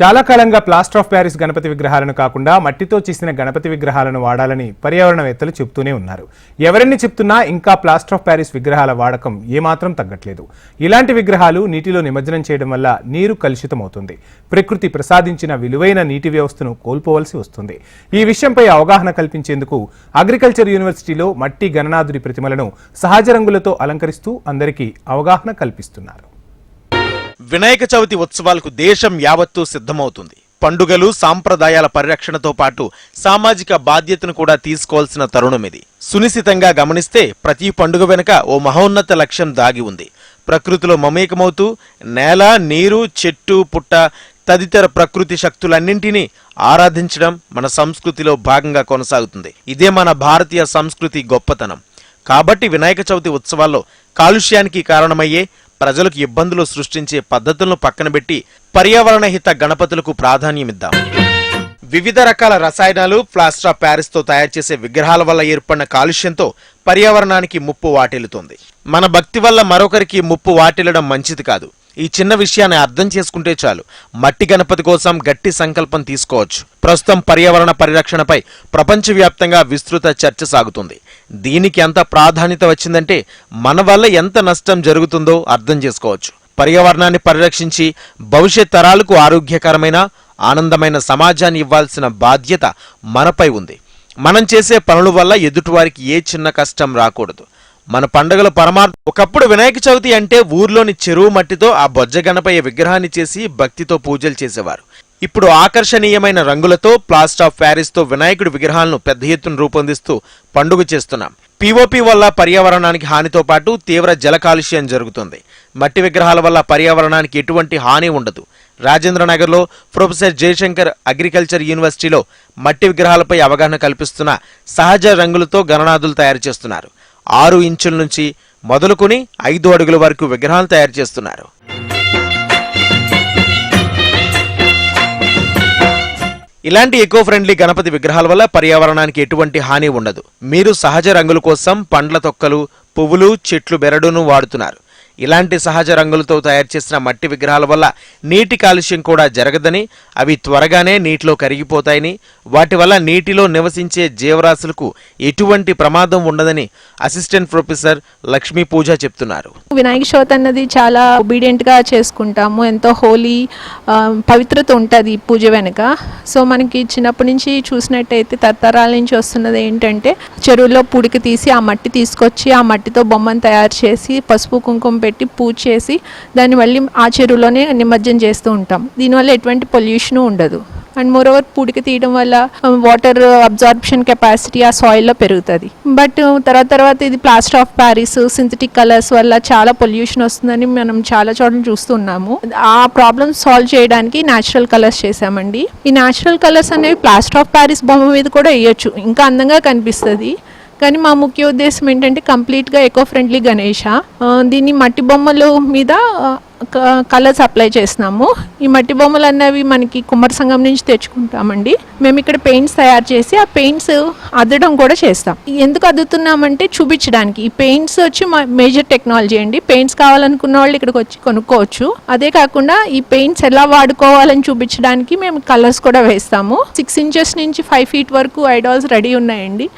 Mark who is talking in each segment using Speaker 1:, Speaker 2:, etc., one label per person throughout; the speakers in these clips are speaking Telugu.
Speaker 1: చాలా కాలంగా ప్లాస్టర్ ఆఫ్ ప్యారిస్ గణపతి విగ్రహాలను కాకుండా మట్టితో చేసిన గణపతి విగ్రహాలను వాడాలని పర్యావరణవేత్తలు చెబుతూనే ఉన్నారు. ఎవరిని చెప్తున్నా ఇంకా ప్లాస్టర్ ఆఫ్ ప్యారిస్ విగ్రహాల వాడకం ఏమాత్రం తగ్గట్లేదు. ఇలాంటి విగ్రహాలు నీటిలో నిమజ్జనం చేయడం వల్ల నీరు కలుషితమవుతుంది. ప్రకృతి ప్రసాదించిన విలువైన నీటి వ్యవస్థను కోల్పోవలసి వస్తుంది. ఈ విషయంపై అవగాహన కల్పించేందుకు అగ్రికల్చర్ యూనివర్సిటీలో మట్టి గణనాథుడి ప్రతిమలను సహజ రంగులతో అలంకరిస్తూ అందరికీ అవగాహన కల్పిస్తున్నారు.
Speaker 2: వినాయక చవితి ఉత్సవాలకు దేశం యావత్తూ సిద్ధమవుతుంది. పండుగలు సాంప్రదాయాల పరిరక్షణతో పాటు సామాజిక బాధ్యతను కూడా తీసుకోవాల్సిన తరుణం ఇది. సునిశితంగా గమనిస్తే ప్రతి పండుగ వెనుక ఓ మహోన్నత లక్ష్యం దాగి ఉంది. ప్రకృతిలో మమేకమవుతూ నేల నీరు చెట్టు పుట్ట తదితర ప్రకృతి శక్తులన్నింటినీ ఆరాధించడం మన సంస్కృతిలో భాగంగా కొనసాగుతుంది. ఇదే మన భారతీయ సంస్కృతి గొప్పతనం. కాబట్టి వినాయక చవితి ఉత్సవాల్లో కాలుష్యానికి కారణమయ్యే ప్రజలకు ఇబ్బందులు సృష్టించే పద్ధతులను పక్కన పెట్టి పర్యావరణ హిత గణపతులకు ప్రాధాన్యమిద్దాం. వివిధ రకాల రసాయనాలు ప్లాస్టర్ ఆఫ్ ప్యారిస్తో తయారు చేసే విగ్రహాల వల్ల ఏర్పడిన కాలుష్యంతో పర్యావరణానికి ముప్పు వాటిల్లుతుంది. మన భక్తి వల్ల మరొకరికి ముప్పు వాటిల్లడం మంచిది కాదు. ఈ చిన్న విషయాన్ని అర్థం చేసుకుంటే చాలు. మట్టి గణపతి కోసం గట్టి సంకల్పం తీసుకోవచ్చు. ప్రస్తుతం పర్యావరణ పరిరక్షణపై ప్రపంచవ్యాప్తంగా విస్తృత చర్చ సాగుతుంది. దీనికి ఎంత ప్రాధాన్యత వచ్చిందంటే మన వల్ల ఎంత నష్టం జరుగుతుందో అర్థం చేసుకోవచ్చు. పర్యావరణాన్ని పరిరక్షించి భవిష్యత్ తరాలకు ఆరోగ్యకరమైన ఆనందమైన సమాజాన్ని ఇవ్వాల్సిన బాధ్యత మనపై ఉంది. మనం చేసే పనుల వల్ల ఎదుటివారికి ఏ చిన్న కష్టం రాకూడదు. మన పండుగల పరమార్థం ఒకప్పుడు వినాయక చవితి అంటే ఊర్లోని చెరువు మట్టితో ఆ బొజ్జ గణపయ్య విగ్రహాన్ని చేసి భక్తితో పూజలు చేసేవారు. ఇప్పుడు ఆకర్షణీయమైన రంగులతో ప్లాస్టర్ ఆఫ్ ప్యారిస్తో వినాయకుడి విగ్రహాలను పెద్ద ఎత్తున రూపొందిస్తూ పండుగ చేస్తున్నాం. పీఓపీ వల్ల పర్యావరణానికి హానితో పాటు తీవ్ర జల కాలుష్యం జరుగుతుంది. మట్టి విగ్రహాల వల్ల పర్యావరణానికి ఎటువంటి హాని ఉండదు. రాజేంద్రనగర్లో ప్రొఫెసర్ జయశంకర్ అగ్రికల్చర్ యూనివర్సిటీలో మట్టి విగ్రహాలపై అవగాహన కల్పిస్తున్న సహజ రంగులతో గణనాథులు తయారు చేస్తున్నారు. ఆరు ఇంచుల నుంచి మొదలుకొని ఐదు అడుగుల వరకు విగ్రహాలు తయారు చేస్తున్నారు. ఇలాంటి ఎకో ఫ్రెండ్లీ గణపతి విగ్రహాల వల్ల పర్యావరణానికి ఎటువంటి హాని ఉండదు. మీరు సహజ రంగుల కోసం పండ్ల తొక్కలు పువ్వులు చెట్లు బెరడును వాడుతున్నారు. ఇలాంటి సహజ రంగులతో తయారు చేసిన మట్టి విగ్రహాల వల్ల నీటి కాలుష్యం కూడా జరగదని అవి త్వరగానే నీటిలో కరిగిపోతాయని వాటి వల్ల నీటిలో నివసించే జీవరాశులకు ఎటువంటి ప్రమాదం ఉండదని అసిస్టెంట్ ప్రొఫెసర్ లక్ష్మీ పూజ చెప్తున్నారు.
Speaker 3: వినాయక చవితి అన్నది చాలా ఒబీడియంట్గా చేసుకుంటాము. ఎంతో హోలీ పవిత్రత ఉంటుంది పూజ వెనుక. సో మనకి చిన్నప్పటి నుంచి చూసినట్టయితే తరతరాల నుంచి వస్తున్నది ఏంటంటే చెరువులో పుడికి తీసి ఆ మట్టి తీసుకొచ్చి ఆ మట్టితో బొమ్మను తయారు చేసి పసుపు కుంకుమ పెట్టి పూజ చేసి దాన్ని మళ్ళీ ఆ చెరువులోనే నిమజ్జనం చేస్తూ ఉంటాం. దీనివల్ల ఎటువంటి పొల్యూషన్ ఉండదు. అండ్ మోరోవర్ పూడికి తీయడం వల్ల వాటర్ అబ్జార్ప్షన్ కెపాసిటీ ఆ సాయిల్లో పెరుగుతుంది. బట్ um, తర్వాత తర్వాత ఇది plaster of Paris synthetic colours వల్ల చాలా పొల్యూషన్ వస్తుందని మనం చాలా చోట్ల చూస్తున్నాము. ఆ ప్రాబ్లమ్ సాల్వ్ చేయడానికి న్యాచురల్ కలర్స్ చేసామండి ఈ న్యాచురల్ కలర్స్ అనేవి ప్లాస్టర్ ఆఫ్ ప్యారిస్ బొమ్మ మీద కూడా వేయొచ్చు. ఇంకా అందంగా కనిపిస్తుంది. కానీ మా ముఖ్య ఉద్దేశం ఏంటంటే కంప్లీట్గా ఎకో ఫ్రెండ్లీ గణేష దీన్ని మట్టి బొమ్మలు మీద కలర్స్ అప్లై చేసినాము ఈ మట్టి బొమ్మలు అన్నవి మనకి కుమ్మర సంఘం నుంచి తెచ్చుకుంటామండి. మేము ఇక్కడ పెయింట్స్ తయారు చేసి ఆ పెయింట్స్ అద్దడం కూడా చేస్తాం. ఎందుకు అద్దుతున్నామంటే చూపించడానికి. ఈ పెయింట్స్ వచ్చి మా మేజర్ టెక్నాలజీ అండి. పెయింట్స్ కావాలనుకున్న వాళ్ళు ఇక్కడికి వచ్చి కొనుక్కోవచ్చు. అదే కాకుండా ఈ పెయింట్స్ ఎలా వాడుకోవాలని చూపించడానికి మేము కలర్స్ కూడా వేస్తాము. సిక్స్ ఇంచెస్ నుంచి ఫైవ్ ఫీట్ వరకు ఐడాల్స్ రెడీ ఉన్నాయండి.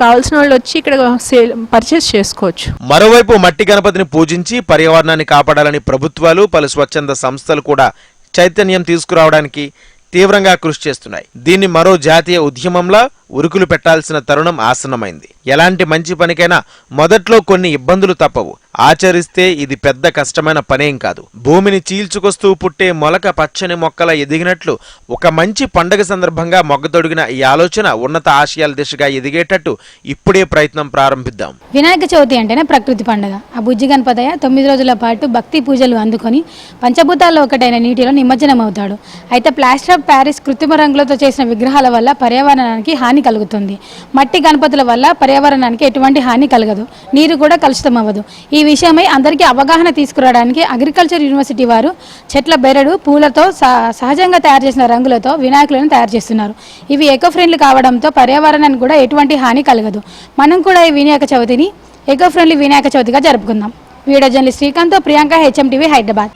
Speaker 3: కావాల్సిన వాళ్ళు వచ్చి ఇక్కడ సేల్ పర్చేస్ చేసుకోవచ్చు.
Speaker 2: మరోవైపు మట్టి గణపతిని పూజించి పర్యావరణాన్ని కాపాడాలని ప్రభుత్వాలు పలు స్వచ్ఛంద సంస్థలు కూడా చైతన్యం తీసుకురావడానికి తీవ్రంగా కృషి చేస్తున్నాయి. దీన్ని మరో జాతీయ ఉద్యమంలా ఉరుకులు పెట్టాల్సిన తరుణం ఆసన్నమైంది. ఎలాంటి మంచి పనికైనా మొదట్లో కొన్ని ఇబ్బందులు తప్పవు. ఆచరిస్తే ఇది పెద్ద కష్టమైన పనేం కాదు. భూమిని చీల్చుకొస్తూ పుట్టే మొలక పచ్చని మొక్కల ఎదిగినట్లు ఒక మంచి పండగ సందర్భంగా మొగ్గతొడిగిన ఈ ఆలోచన ఉన్నత ఆశయాల దిశగా ఎదిగేటట్టు ఇప్పుడే ప్రయత్నం ప్రారంభిద్దాం.
Speaker 4: వినాయక చవితి అంటేనే ప్రకృతి పండుగ. ఆ బుజ్జి గణపతయ్య తొమ్మిది రోజుల పాటు భక్తి పూజలు అందుకొని పంచభూతాల్లో ఒకటైన నీటిలో నిమజ్జనం అవుతాడు అయితే ప్లాస్టర్ ఆఫ్ ప్యారిస్ కృత్రిమ రంగులతో చేసిన విగ్రహాల వల్ల పర్యావరణానికి హాని కలుగుతుంది. మట్టి గణపతుల వల్ల పర్యావరణానికి ఎటువంటి హాని కలగదు. నీరు కూడా కలుషితం అవ్వదు ఈ విషయమై అందరికీ అవగాహన తీసుకురావడానికి అగ్రికల్చర్ యూనివర్సిటీ వారు చెట్ల బెరడు పూలతో సహజంగా తయారు చేసిన రంగులతో వినాయకులను తయారు చేస్తున్నారు. ఇవి ఎకో ఫ్రెండ్లీ కావడంతో పర్యావరణానికి కూడా ఎటువంటి హాని కలగదు. మనం కూడా ఈ వినాయక చవితిని ఎకో ఫ్రెండ్లీ వినాయక చవితిగా జరుపుకుందాం. Video journalist Srikanth Priyanka HM TV Hyderabad.